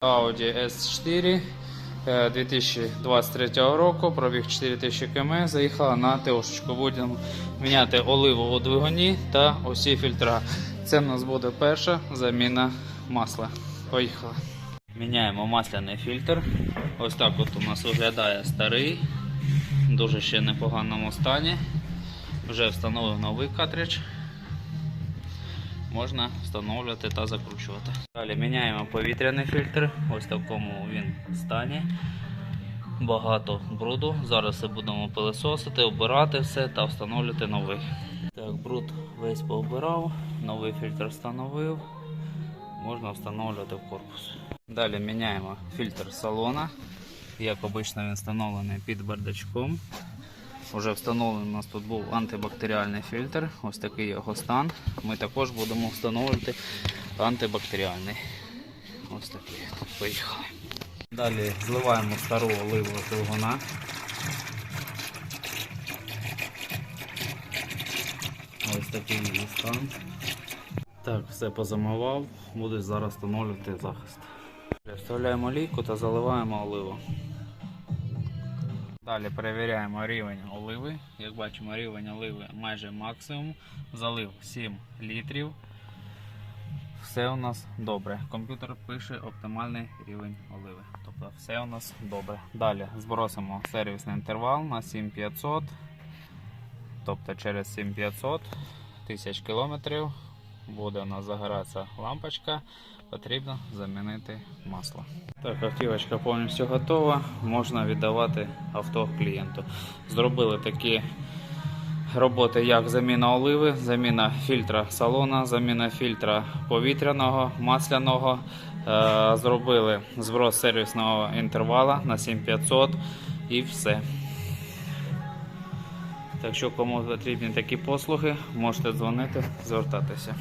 Audi S4 е, 2023 року, пробіг 4000 км, заїхала на ТОшечку. Будемо міняти оливу у двигуні та усі фільтра. Це в нас буде перша заміна масла. Поїхали. Міняємо масляний фільтр. Ось так от у нас виглядає старий, дуже ще непоганому стані. Вже встановив новий картридж можна встановлювати та закручувати. Далі міняємо повітряний фільтр, ось в такому він стані. Багато бруду. Зараз все будемо пилисосити, обирати все та встановлювати новий. Так, бруд весь пообирав, новий фільтр встановив. Можна встановлювати в корпус. Далі міняємо фільтр салона. Як обично він встановлений під бардачком. Уже встановлений у нас тут був антибактеріальний фільтр. Ось такий його стан. Ми також будемо встановлювати антибактеріальний. Ось такий. Поїхали. Далі зливаємо стару оливу двигуна. Ось такий її стан. Так, все позамивав. Буду зараз встановлювати захист. Вставляємо лійку та заливаємо оливу. Далі перевіряємо рівень оливи. Як бачимо, рівень оливи майже максимум. Залив 7 літрів. Все у нас добре. Комп'ютер пише оптимальний рівень оливи. Тобто все у нас добре. Далі збросимо сервісний інтервал на 7500. Тобто через 7500 тисяч кілометрів буде у нас загоратися лампочка. Потрібно замінити масло. Так, автівочка повністю готова. Можна віддавати авто клієнту. Зробили такі роботи, як заміна оливи, заміна фільтра салона, заміна фільтра повітряного, масляного. Е, Зробили зброс сервісного інтервала на 7500 і все. Так що кому потрібні такі послуги, можете дзвонити, звертатися.